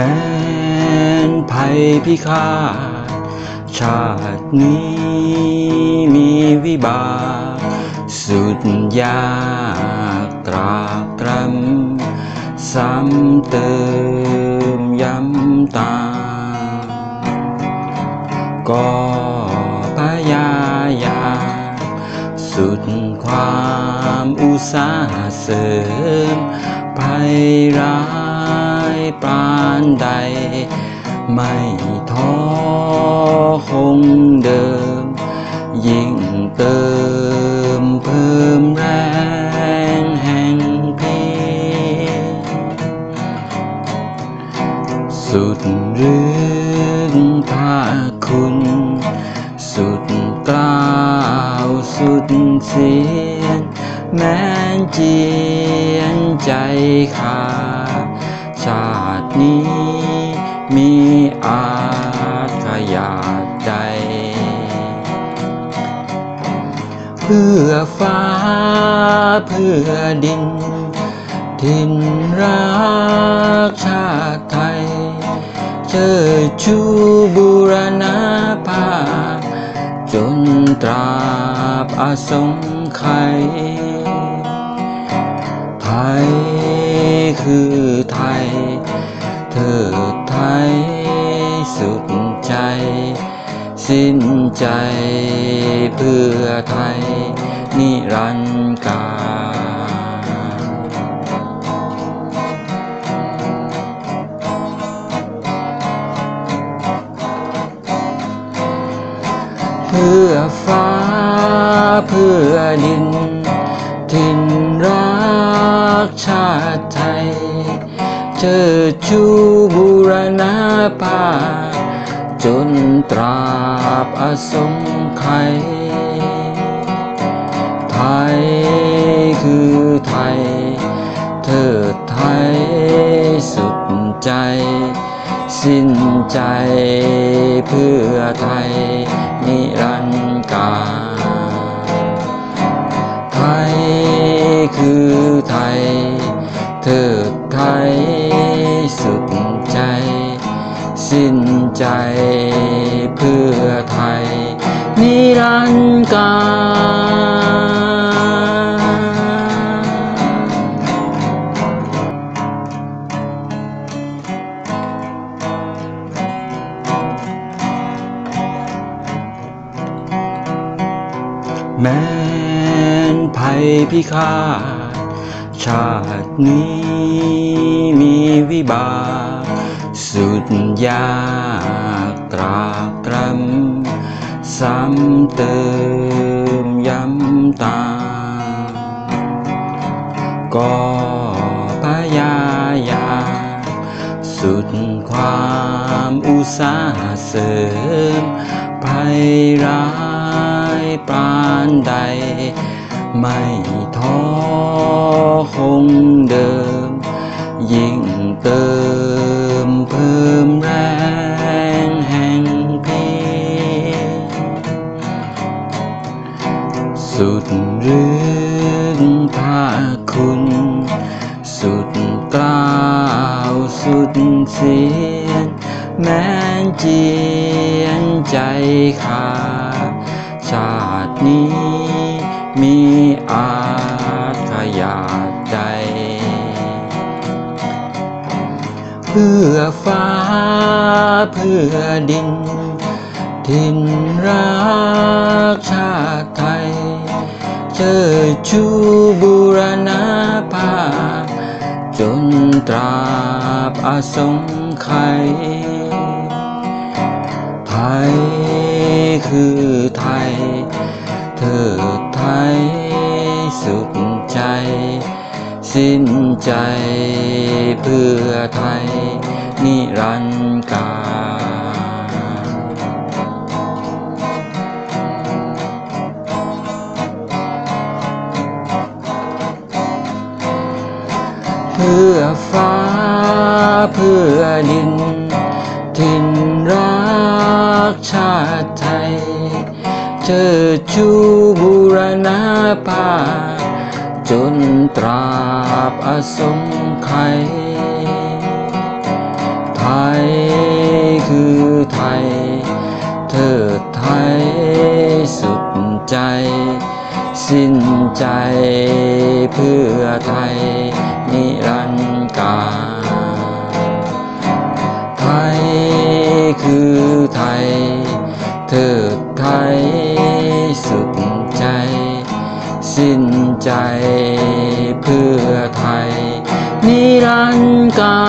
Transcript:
แม้นภัยพิฆาตชาตินี้มีวิบากสุดยากตรากตรำซ้ำเติมย้ำตา ก็พยายามสุดความอุตสาห์เสริมภัยร้าย ปานใด ไม่ท้อคงเดิม ยิ่งเติมเพิ่มแรงแห่งเพียรสุดเรื่องภาคุณ สุดกล้าวสุดเสียนแม้นเจียนใจขาด ชาตินี้มีอาขยาดใจเพื่อฟ้าเพื่อดิน ทินรักชาติไทย เชิดชูบูรณาภาจนตราบอสงไขยไทยคือ ใจเพื่อไทย นิรันดร์การเพื่อฟ้าเพื่อดินทินรักชาติไทยเชิดชูบูรณาภา จนตราบอสงไขยไทยคือไทย เธอไทยสุดใจ สิ้นใจเพื่อไทย ใจเพื่อไทย นิรันดร์การแม้นภัยพิฆาตชาตินี้มีวิบาก สุดยากตรากตรำซ้ำเติมย้ำตา ก็พยายามสุดความอุตสาห์เสริมภัยร้ายปานใด ไม่ท้อคงเดิม ยิ่งเติม เพิ่มแรงแห่งเพียรสุดเรื่องภาคุณ สุดกล้าวสุดเสียนแม้นเจียนใจขาดชาตินี้มีอาขยา พื่อฟ้าเพื่อดินทินรักชาติไทย เชิดชูบูรณาภาจนตราบอสงไขยไทยคือไทย เธอไทยสุดใจ สิ้นใจเพื่อไทย นิรันดร์กาเพื่อฟ้าเพื่อดินทินรักชาติไทยเชิดชูบูรณาภาจนตราบอสงไขย ยคือไทยเทิดไทยสุดใจ สิ้นใจเพื่อไทย นิรันดร์กาไทยคือไทยเทิดไทยสุดใจ สิ้นใจเพื่อไทย นิรันดร์กา